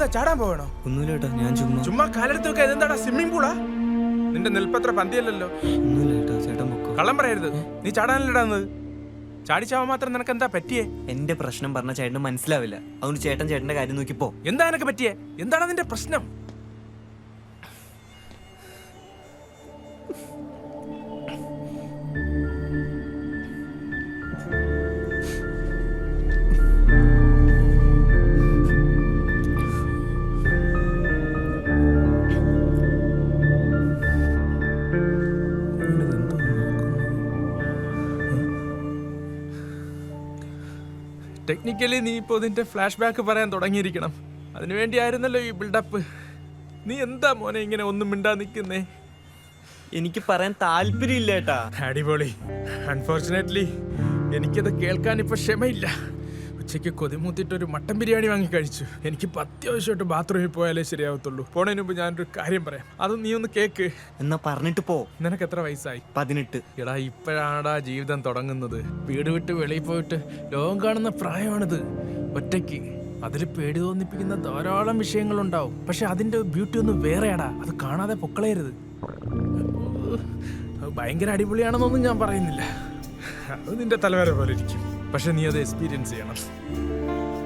എന്താ ചാടാൻ പോകണോ ഒന്നുമില്ലേട്ടാ ഞാൻ ചുമ്മാ ചുമ്മാ കാലെടുത്ത് വെക്കാൻ ഇതെന്താടാ സ്വിമ്മിംഗ് പൂളാ നിന്റെ നിൽപ്പത്ര പന്തിയല്ലല്ലോ. ഒന്നുമില്ല ഏട്ടാ ചേട്ടൻ പൊക്കോ? കള്ളം പറയരുത്. നീ ചാടാനല്ലടാന്നത് ചാടിച്ചാവാൻ മാത്രം നിനക്ക് എന്താ പറ്റിയേ? എന്റെ പ്രശ്നം പറഞ്ഞ ചേട്ടന് മനസ്സിലാവില്ല. അതുകൊണ്ട് ചേട്ടൻ ചേട്ടന്റെ കാര്യം നോക്കിപ്പോ. പോ എന്താ നിനക്ക് പറ്റിയേ? എന്താണ് നിന്റെ പ്രശ്നം? ടെക്നിക്കലി നീ ഇപ്പോൾ ഇതിന്റെ ഫ്ലാഷ് ബാക്ക് പറയാൻ തുടങ്ങിയിരിക്കണം. അതിനുവേണ്ടിയായിരുന്നല്ലോ ഈ ബിൽഡപ്പ് നീ എന്താ മോനെ ഇങ്ങനെ ഒന്നും മിണ്ടാ നിൽക്കുന്നേ എനിക്ക് പറയാൻ താല്പര്യമില്ല ഏട്ടാ. അടിപൊളി. അൺഫോർച്ചുനേറ്റ്ലി എനിക്കത് കേൾക്കാൻ ഇപ്പൊ ക്ഷമയില്ല. ഉച്ചയ്ക്ക് കൊതിമൂത്തിട്ട് ഒരു മട്ടൻ ബിരിയാണി വാങ്ങി കഴിച്ചു. എനിക്ക് അത്യാവശ്യമായിട്ട് ബാത്റൂമിൽ പോയാലേ ശരിയാവത്തുള്ളൂ. പോണതിന് മുമ്പ് ഞാനൊരു കാര്യം പറയാം. അത് നീ ഒന്ന് കേക്ക്. എന്നാ പറഞ്ഞിട്ട് പോ. നിനക്ക് എത്ര വയസ്സായി? പതിനെട്ട്. എടാ ഇപ്പോഴാടാ ജീവിതം തുടങ്ങുന്നത്. വീട് വിട്ട് വെളിയിൽ പോയിട്ട് ലോകം കാണുന്ന പ്രായമാണിത്. ഒറ്റയ്ക്ക് അതിൽ പേടി തോന്നിപ്പിക്കുന്ന ധാരാളം വിഷയങ്ങളുണ്ടാവും. പക്ഷെ അതിന്റെ ബ്യൂട്ടി ഒന്ന് വേറെയാടാ. അത് കാണാതെ പൊക്കളയരുത്. ഭയങ്കര അടിപൊളിയാണെന്നൊന്നും ഞാൻ പറയുന്നില്ല. അത് നിന്റെ തലവര പോലെ ഇരിക്കും. പക്ഷെ നീ അത് എക്സ്പീരിയൻസ് ചെയ്യണം.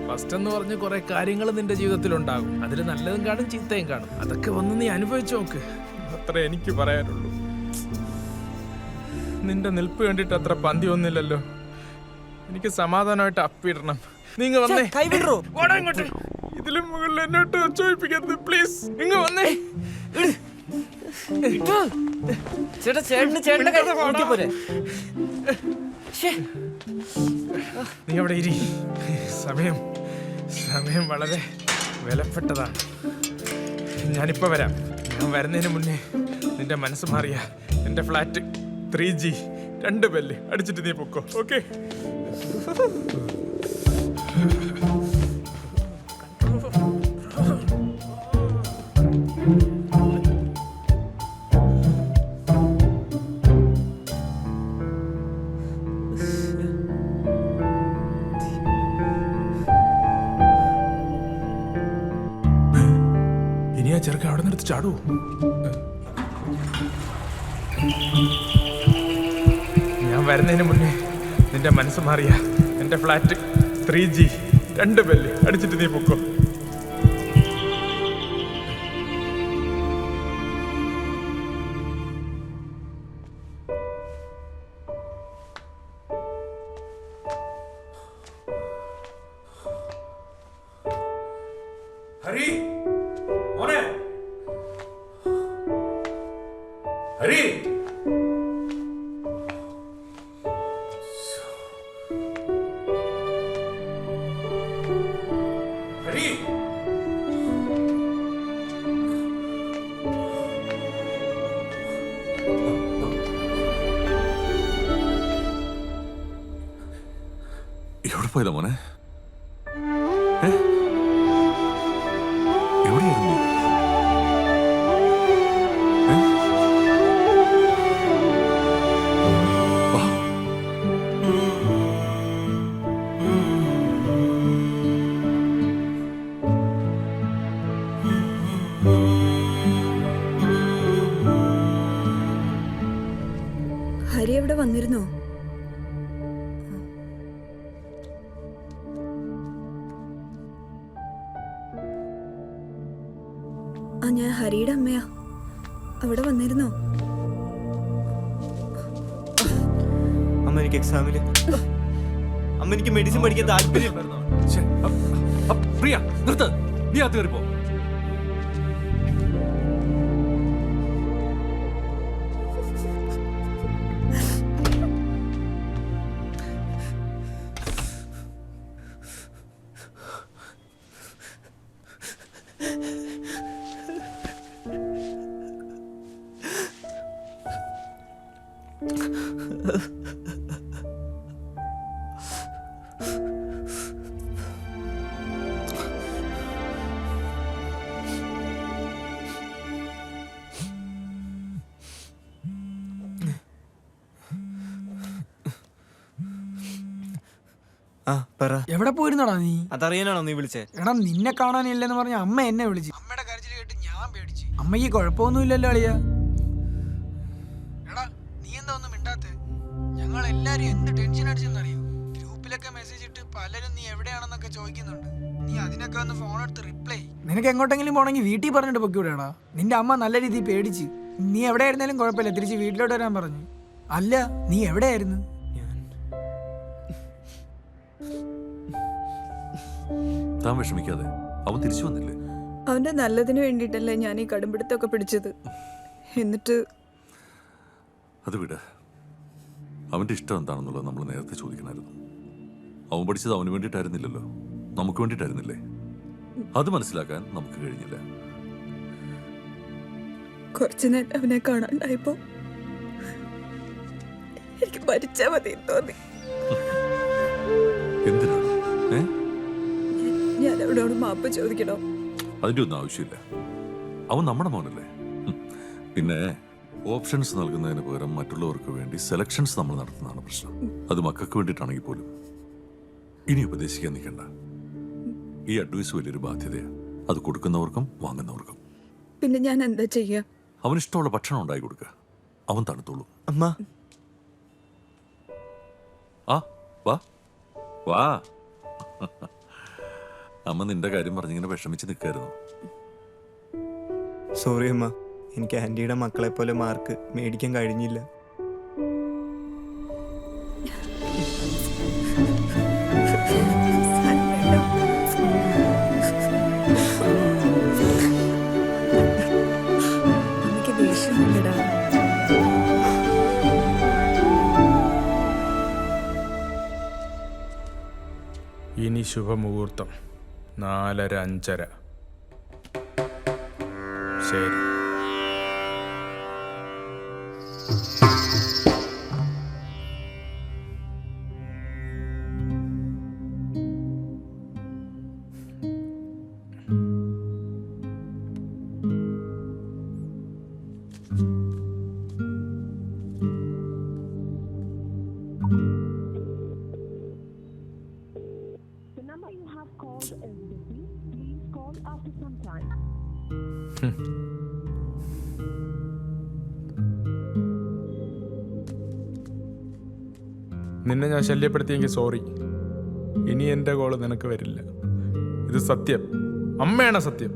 ഫസ്റ്റ് എന്ന് പറഞ്ഞ കുറെ കാര്യങ്ങൾ നിന്റെ ജീവിതത്തിൽ ഉണ്ടാകും അതിൽ നല്ലതും കാണും ചീത്തയും കാണും. അതൊക്കെ വന്ന് നീ അനുഭവിച്ചു നോക്ക്. അത്ര എനിക്ക് പറയാനുള്ളൂ. നിന്റെ നിൽപ്പ് വേണ്ടിട്ട് അത്ര പന്തി ഒന്നില്ലല്ലോ എനിക്ക് സമാധാനമായിട്ട് അപ്പിടണം. നീങ്ങ വന്നേ. ഇങ്ങോട്ട്. ഇതിലും മുകളിൽ എന്നോട്ട് ചോദിപ്പിക്കരുത് പ്ലീസ് നിങ്ങൾ വന്നേ. ചേട്ടാ ചേട്ടന് ചേട്ടന്റെ കാര്യം പോരെ. നീ അവിടെ ഇരി. സമയം സമയം വളരെ വിലപ്പെട്ടതാണ്. ഞാനിപ്പോൾ വരാം. ഞാൻ വരുന്നതിന് മുന്നേ നിന്റെ മനസ്സ് മാറിയ എന്റെ ഫ്ലാറ്റ് ത്രീ ജി രണ്ട് ബെല്ല് അടിച്ചിട്ട് നീ പൊക്കോ. ഓക്കെ? ചാടുവോ ഞാൻ വരുന്നതിന് മുന്നേ നിന്റെ മനസ്സ് മാറിയ എന്റെ ഫ്ലാറ്റ് ത്രീ ജി രണ്ട് ബെല്ല് അടിച്ചിട്ട് നീ പൊക്കോ. ഹരി എവിടെ ആ ഞാൻ ഹരിയുടെ അമ്മയാ. അവിടെ വന്നിരുന്നോ? അമ്മ എനിക്ക് എക്സാമിൽ അമ്മ എനിക്ക് മെഡിസിൻ പഠിക്കാൻ താല്പര്യം പ്രിയ നിർത്ത്. നീ അത് കയറിപ്പോ. എവിടെ പോയിരുന്നടാ നീ? അതറിയാനാണോ നീ വിളിച്ചേ? എടാ നിന്നെ കാണാനില്ലെന്ന് പറഞ്ഞ അമ്മ എന്നെ വിളിച്ചു. അമ്മയുടെ കരച്ചിൽ കേട്ട് ഞാൻ പേടിച്ചു. അമ്മയ്ക്ക് കുഴപ്പമൊന്നുമില്ലല്ലോ അളിയാ. ഞങ്ങൾ എല്ലാരും എന്ത് ടെൻഷൻ അടിച്ചെന്നറിയോ? ഗ്രൂപ്പിലൊക്കെ മെസ്സേജ് ഇട്ട് പലരും നീ എവിടെയാണെന്നൊക്കെ ചോദിക്കുന്നുണ്ട്. നീ അതിനൊക്കെ ഒന്ന് ഫോൺ എടുത്ത് റിപ്ലൈ നിനക്ക് എങ്ങോട്ടെങ്കിലും പോണെങ്കിൽ വീട്ടിൽ പറഞ്ഞിട്ട് പൊക്കിവിടാടാ നിന്റെ അമ്മ നല്ല രീതിയിൽ പേടിച്ച് നീ എവിടെ ആയിരുന്നാലും കുഴപ്പമില്ല തിരിച്ച് വീട്ടിലോട്ട് വരാൻ പറഞ്ഞു. അല്ല നീ എവിടെയായിരുന്നു? താൻ വിഷമിക്കാതെ. അവൻ തിരിച്ചു വന്നില്ലേ? അവന്റെ നല്ലതിന് വേണ്ടിയിട്ടല്ലേ ഞാൻ ഈ കടുംപിടുത്തൊക്കെ പിടിച്ചത്. എന്നിട്ട് അത് വിട്. അവന്റെ ഇഷ്ടം എന്താണെന്നുള്ളത് നമ്മൾ നേരത്തെ ചോദിക്കണമായിരുന്നു അവൻ പഠിച്ചത് അവന് വേണ്ടിയിട്ടായിരുന്നില്ലല്ലോ. നമുക്ക് വേണ്ടിയിട്ടായിരുന്നില്ലേ? അത് മനസ്സിലാക്കാൻ നമുക്ക് കഴിഞ്ഞില്ല. കുറച്ചു നേരം അവനെ കാണാണ്ടായപ്പോ എനിക്ക് മരിച്ചാ മതി തോന്നി. എന്തിനാണ് ഏ? ഞാൻ അവനോട് മാപ്പ് ചോദിക്കണോ? അതിന്റെ ഒന്നും ആവശ്യമില്ല. അവൻ നമ്മുടെ മോനല്ലേ? പിന്നെ ഓപ്ഷൻസ് നൽകുന്നതിന് പകരം മറ്റുള്ളവർക്ക് വേണ്ടി സെലക്ഷൻസ് നമ്മൾ നടത്തുന്നതാണ് പ്രശ്നം. അത് മക്കൾക്ക് വേണ്ടിയിട്ടാണെങ്കിൽ പോലും. ഇനി ഉപദേശിക്കാൻ നിൽക്കണ്ട. ഈ അഡ്വൈസ് വലിയൊരു ബാധ്യതയാണ് അത് കൊടുക്കുന്നവർക്കും വാങ്ങുന്നവർക്കും. പിന്നെ ഞാൻ എന്താ ചെയ്യുക അവൻ ഇഷ്ടമുള്ള ഭക്ഷണം ഉണ്ടാക്കി കൊടുക്കുക അവൻ തണുത്തോളൂ. അമ്മ. ആ വാ. വാ. അമ്മ നിന്റെ കാര്യം പറഞ്ഞിങ്ങനെ വിഷമിച്ച് നിൽക്കായിരുന്നു. സോറി അമ്മ. എനിക്ക് ആന്റിയുടെ മക്കളെ പോലെ മാർക്ക് മേടിക്കാൻ കഴിഞ്ഞില്ല. ഇനി ശുഭമുഹൂർത്തം. നാലര അഞ്ചര. ശരി. നിന്നെ ഞാൻ ശല്യപ്പെടുത്തിയെങ്കിൽ സോറി. ഇനി എന്റെ കോൾ നിനക്ക് വരില്ല. ഇത് സത്യം. അമ്മയാണ് സത്യം?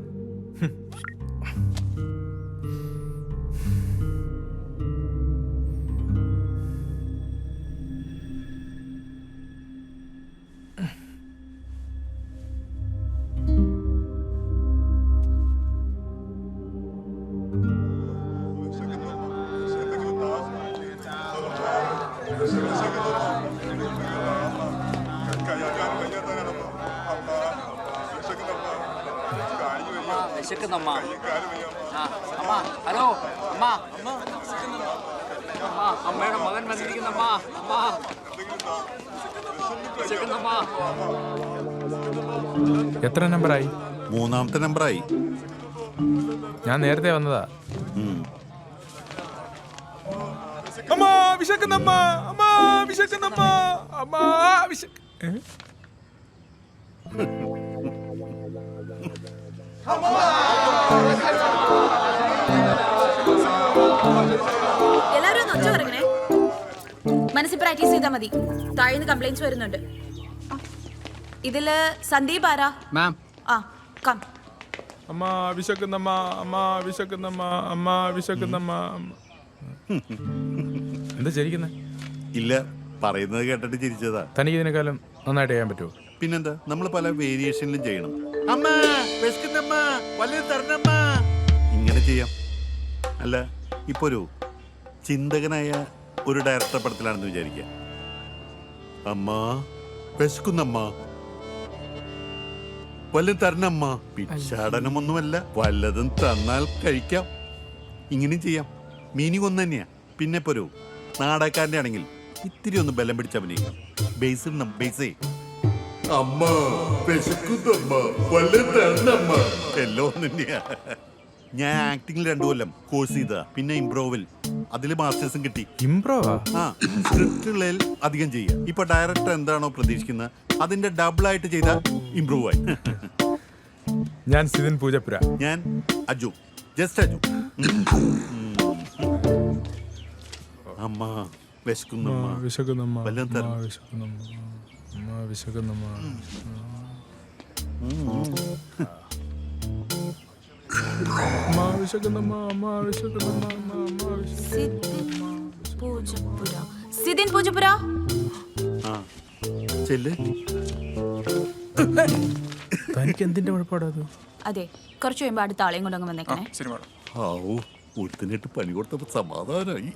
വിശക്കുന്നമ്മ ആ അമ്മ ഹലോ അമ്മ അമ്മ അമ്മയുടെ മകൻ വന്നിരിക്കുന്നമ്മ അമ്മ വിശക്കുന്നമ്മ എത്ര നമ്പറായി? മൂന്നാമത്തെ നമ്പറായി. ഞാൻ നേരത്തെ വന്നതാ. അമ്മ വിശക്കുന്നമ്മ അമ്മ. വിശക്കുന്നമ്മ അമ്മ. വിശക്ക് ഏ? എല്ലാവരും ഒന്ന് ഒച്ച പറഞ്ഞേ മനസ്സിൽ പ്രാക്ടീസ് ചെയ്താൽ മതി. താഴ്ന്ന് കംപ്ലൈന്റ്സ് വരുന്നുണ്ട്. ഇതിൽ സന്ദീപ് ആരാ? മാം ആ കം അമ്മ വിശക്കുന്നമ്മ അമ്മ വിശക്കുന്നമ്മ അമ്മ വിശക്കുന്നമ്മ അമ്മ. എന്താ ചിരിക്കുന്നേ? ഇല്ല പറയുന്നത് കേട്ടിട്ട് ചിരിച്ചതാ. തനിക്ക് ഇതിനേക്കാളും നന്നായിട്ട് ചെയ്യാൻ പറ്റുമോ? പിന്നെന്താ? നമ്മൾ പല വേരിയേഷനിലും ചെയ്യണം. അമ്മ ഇങ്ങനെ ചെയ്യാം. അല്ല ഇപ്പൊ ഒരു ചിന്തകനായ ഒരു ഡയറക്ടർ പടത്തിലാണെന്ന് വിചാരിക്കുക അമ്മ വിശക്കുന്നമ്മ. വല്ലതും തരണമ്മ. പിച്ചാടനമൊന്നുമല്ല വല്ലതും തന്നാൽ കഴിക്കാം. ഇങ്ങനെയും ചെയ്യാം. മീനിങ് ഒന്ന് തന്നെയാ. പിന്നെ ഇപ്പൊ ഒരു നാടകക്കാരന്റെ ആണെങ്കിൽ ഇത്തിരി ഒന്ന് ബലം പിടിച്ച് ബേസിൽ നം ബേസേ അമ്മ വിശക്കുന്നമ്മ വല്ലതും തരണമ്മ എല്ലോ തന്നെയാ ഞാൻ ആക്ടിങ്ങിൽ രണ്ടു കൊല്ലം കോഴ്സ് ചെയ്ത പിന്നെ ഇംപ്രോവിൽ അതിൽ മാസ്റ്റേഴ്സും കിട്ടി. ഇംപ്രോവാ ആ? സ്ക്രിപ്റ്റുകളിൽ അധികം ചെയ്യുക ഇപ്പൊ ഡയറക്ടർ എന്താണോ പ്രതീക്ഷിക്കുന്നത് അതിന്റെ ഡബിൾ ആയിട്ട് ചെയ്ത ഇംപ്രൂവ് ആയി. ഞാൻ സിതിൻ പൂജപ്പുര. ഞാൻ അജു. ജസ്റ്റ് അജു. അമ്മ വിശക്കുന്നമ്മ. വിശക്കുന്നമ്മ. വല്ലതും. വിശക്കുന്നമ്മ. അമ്മ വിശക്കുന്നമ്മ അമ്മ വിശക്കുന്നമ്മ അമ്മ വിശക്കുന്നമ്മ അമ്മ അമ്മ വിശക്കുന്നമ്മ സിദിൻ പൂജപ്പുര. സിദിൻ പൂജപ്പുര? ചെല്ല്. തനിക്ക് എന്തിന്റെ അത്? അതെ കുറച്ച് കഴിയുമ്പോ അടുത്ത ആളെയും കൊണ്ടങ്ങ് വന്നേക്കണേ. ഒരുത്തനിട്ട് പണി കൊടുത്തപ്പോ സമാധാനായി.